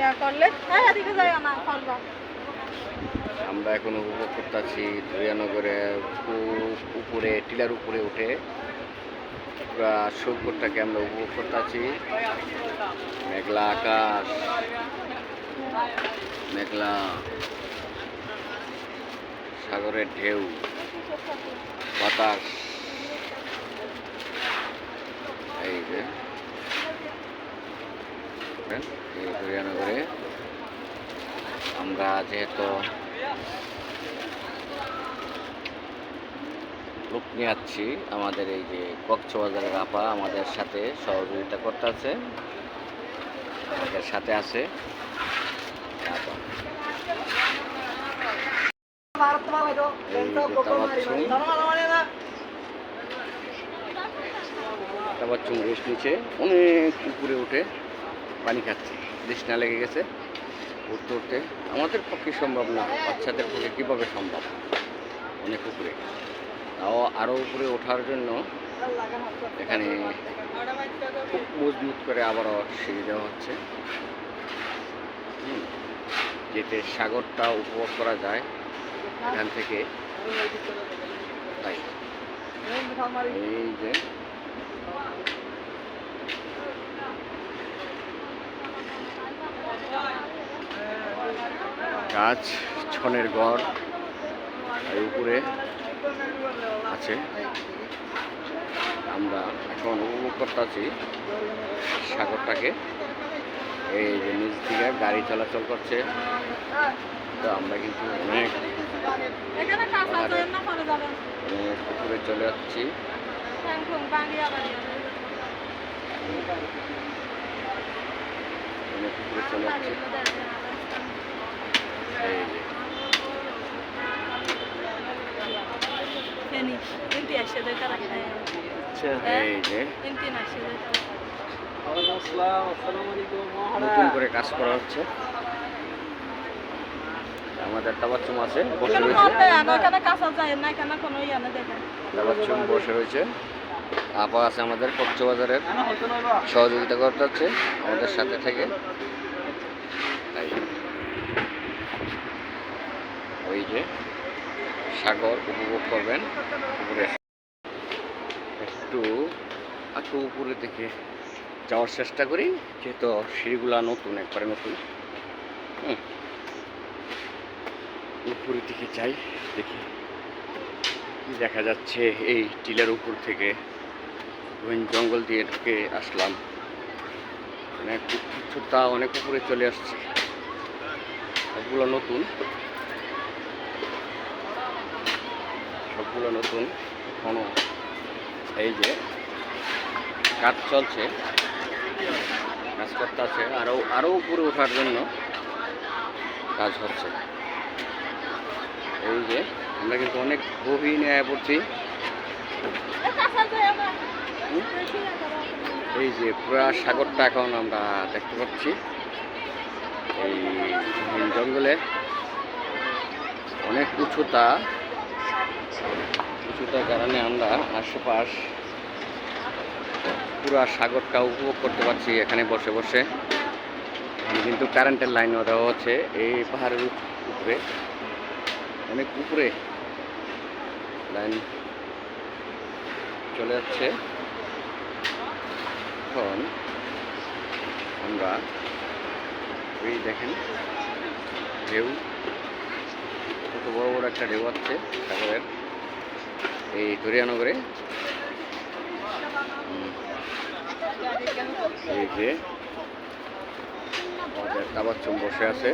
হ্যাঁ করবা আমরা এখন উপভোগ করতেছি দরিয়ানগরে খুব উপরে, টিলার উপরে উঠে। পুরা সৈকতটাকে আমরা উপভোগ করতেছি। মেঘলা আকাশ। মেঘলা সাগরের ঢেউ। বাতাস এই যে দেখেন, আমরা যেহেতু লোক নিয়ে যাচ্ছি আমাদের এই যে কক্সবাজারের আপা আমাদের সাথে সহযোগিতা করতে আছে। আমাদের সাথে আছে। রেস্ট নিচে অনেক উপরে উঠে পানি খাচ্ছে। তৃষ্ণা লেগে গেছে। উঠতে উঠতে আমাদের পক্ষে সম্ভব না, বাচ্চাদের পক্ষে কীভাবে সম্ভব? অনেক উপরে। তাও আরও উপরে ওঠার জন্য এখানে খুব মজবুত করে আবারও সিঁড়ি দেওয়া হচ্ছে। যেতে সাগরটা উপভোগ করা যায় এখান থেকে। তাই। এই যে গাছ, ছনের ঘর আর উপরে আছে। আমরা এখন উপভোগ করতেছি সাগরটাকে। এই যে নিচ থেকে গাড়ি চলাচল করছে। তো আমরা কিন্তু অনেক উপরে চলে যাচ্ছি। উপরে চলে যাচ্ছি এই যে ফেনি ইন্টি আসছে দেয় তারা খায় এই যে। ইন্টি আসছে দেয় নতুন করে কাজ করা হচ্ছে। আমাদের তাবাচ্চুম আছে বসে রয়েছে। তাবাচ্চুম বসে আপা আছে আমাদের কক্সবাজারের। সহযোগিতা করতে হচ্ছে আমাদের সাথে থেকে। তাই ওই যে সাগর উপভোগ করবেন উপরে একটু একটু উপরে থেকে যাওয়ার চেষ্টা করি, যেহেতু সিঁড়িগুলা নতুন, একবারে নতুন। উপরের দিকে যাই, দেখি দেখা যাচ্ছে। এই টিলার উপর থেকে বন জঙ্গল দিয়ে ঢুকে আসলাম। অনেক উচ্চতা অনেক উপরে চলে আসছে। সবগুলো নতুন। সবগুলো নতুন, এখনও এই যে, কাজ চলছে। কাজ করতে আছে আরও আরও উপরে ওঠার জন্য কাজ হচ্ছে। এই যে, আমরা কিন্তু অনেক গভীর নিয়ে পড়ছি? এই যে, পুরা সাগরটা এখন আমরা দেখতে পাচ্ছি। এই জঙ্গলে অনেক উঁচুতা উঁচুতার কারণে আমরা আশেপাশ পুরা সাগরটা উপভোগ করতে পারছি এখানে বসে বসে। কিন্তু কারেন্টের লাইনও দেওয়া হচ্ছে এই পাহাড়ের উপরে। অনেক উপরে লাইন চলে যাচ্ছে। এখন আমরা এই দেখেন ঢেউ, কত বড় বড় একটা ঢেউ আছে সাগরের। এই ধরিয়ানগরে। এই যে আমাদের তাবাচ্চুম বসে আছে।